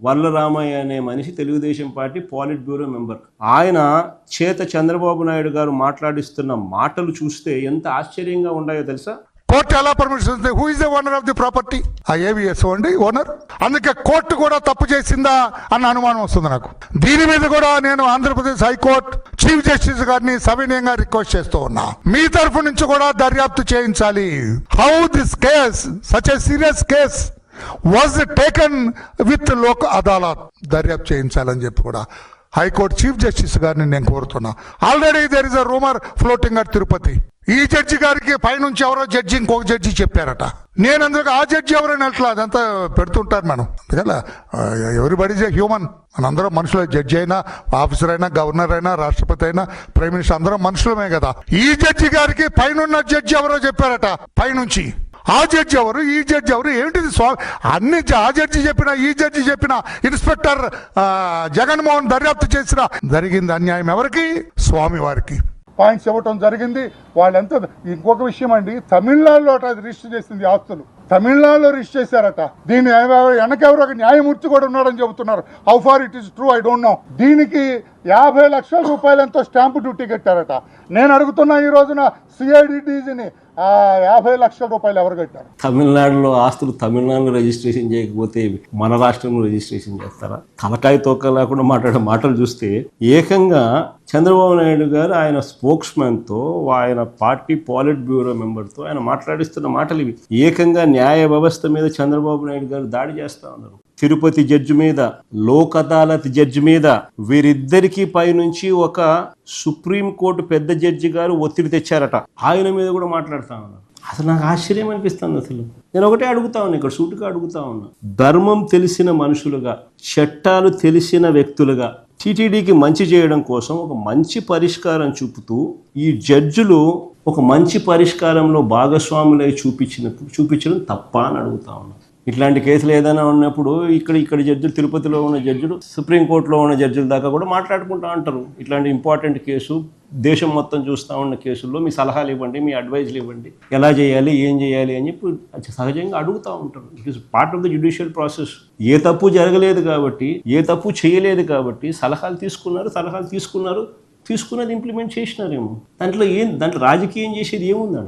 వల్లరామయ్య అనే మనిషి Telugu Desam party politburo member. ఆయన చేత చంద్రబాబు నాయుడు గారు మాట్లాడిస్తున్న మాటలు చూస్తే ఎంత ఆశ్చర్యంగా ఉన్నాయో తెలుసా? కోర్టు ఎలా permission who is the owner of the property ఆ ఏవిఎస్ అండి ఓనర్ అందుకే కోర్టు కూడా తప్పు చేసిందా అన్న అనుమానం వస్తుంది నాకు. దీని మీద కూడా నేను ఆంధ్రప్రదేశ్ హైకోర్టు చీఫ్ జస్టిస్ గారిని సవినయంగా రిక్వెస్ట్ చేస్తూ ఉన్నా. మీ తరఫు నుంచి కూడా దర్యాప్తు చేయించాలి. How this case such a serious case was taken with Lok Adalat దర్యాప్తు చేయించాలని చెప్పి కూడా హైకోర్టు చీఫ్ జస్టిస్ గారిని నేను కోరుతున్నా. Already there is a rumour floating at Tirupati ఈ జడ్జి గారికి పైనుంచి ఎవరో జడ్జి ఇంకొక జడ్జి చెప్పారట. నేను అందుకు ఆ జడ్జి ఎవరైనా అట్లా అదంతా పెడుతుంటారు మనం అందుకలా ఎవరిబడి హ్యూమన్ మనందరం మనుషులే. జడ్జి అయినా ఆఫీసర్ అయినా గవర్నర్ అయినా రాష్ట్రపతి అయినా ప్రైమ్ మినిస్టర్ అందరం మనుషులమే కదా. ఈ జడ్జి గారికి పైనున్న జడ్జి ఎవరో చెప్పారట. పైనుంచి. ఆ జడ్జి ఎవరు ఈ జడ్జి ఎవరు ఏంటిది స్వామి అన్ని ఆ జడ్జి చెప్పిన ఈ జడ్జి చెప్పిన ఇన్స్పెక్టర్ జగన్మోహన్ దర్యాప్తు చేసిన జరిగింది అన్యాయం ఎవరికి? స్వామి వారికి పాయింట్స్ ఇవ్వటం జరిగింది. వాళ్ళెంత ఇంకొక విషయం అండి తమిళనాడులో అది రిజిస్టర్ చేసింది ఆస్తులు. తమిళనాడులో రిజిస్టర్ చేశారట. దీని వెనకెవరో ఒక న్యాయమూర్తి కూడా ఉన్నాడని చెబుతున్నారు. How far it is true I don't know దీనికి యాభై లక్షల రూపాయలంతో స్టాంపు డ్యూటీ కట్టారట. నేను అడుగుతున్నా ఈ రోజున సిఐడిటీజీని ఆ యాభై లక్షల రూపాయలు ఎవరు కట్టారు? తమిళనాడులో ఆస్తులు తమిళనాడులో రిజిస్ట్రేషన్ చేయకపోతే మన రాష్ట్రంలో రిజిస్ట్రేషన్ చేస్తారా? తలకాయ తోక లేకుండా మాట్లాడే మాటలు చూస్తే ఏకంగా చంద్రబాబు నాయుడు గారు ఆయన స్పోక్స్ మ్యాన్తో ఆయన పార్టీ పాలిట్ బ్యూరో మెంబర్తో ఆయన మాట్లాడిస్తున్న మాటలు ఇవి. ఏకంగా న్యాయ వ్యవస్థ మీద చంద్రబాబు నాయుడు గారు దాడి చేస్తా ఉన్నారు. తిరుపతి జడ్జి మీద లోక్ అదాలత్ జడ్జి మీద వీరిద్దరికీ పైనుంచి ఒక సుప్రీం కోర్టు పెద్ద జడ్జి గారు ఒత్తిడి తెచ్చారట. ఆయన మీద కూడా మాట్లాడుతా ఉన్నారు అసలు నాకు ఆశ్చర్యం అనిపిస్తుంది అసలు. నేను ఒకటే అడుగుతా ఉన్నా ఇక్కడ సూటుగా అడుగుతా ఉన్నా. ధర్మం తెలిసిన మనుషులుగా చట్టాలు తెలిసిన వ్యక్తులుగా టీటీడీకి మంచి చేయడం కోసం ఒక మంచి పరిష్కారం చూపుతూ ఈ జడ్జులు ఒక మంచి పరిష్కారంలో భాగస్వాములై చూపించినప్పుడు చూపించడం తప్ప అని అడుగుతా ఉన్నా. ఇట్లాంటి కేసులు ఏదైనా ఉన్నప్పుడు ఇక్కడ ఇక్కడ జడ్జిలు తిరుపతిలో ఉన్న జడ్జిలు సుప్రీంకోర్టులో ఉన్న జడ్జిల దాకా కూడా మాట్లాడుకుంటా ఉంటారు ఇట్లాంటి ఇంపార్టెంట్ కేసు దేశం మొత్తం చూస్తూ ఉన్న కేసుల్లో మీ సలహాలు ఇవ్వండి మీ అడ్వైజ్లు ఇవ్వండి. ఎలా చేయాలి ఏం చేయాలి అని చెప్పి సహజంగా అడుగుతూ ఉంటారు. It is part of the judicial process ఏ తప్పు జరగలేదు కాబట్టి ఏ తప్పు చేయలేదు కాబట్టి సలహాలు తీసుకున్నారు సలహాలు తీసుకున్నారు తీసుకున్నది ఇంప్లిమెంట్ చేసినారేమో. దాంట్లో ఏం దాంట్లో రాజకీయం చేసేది ఏముందా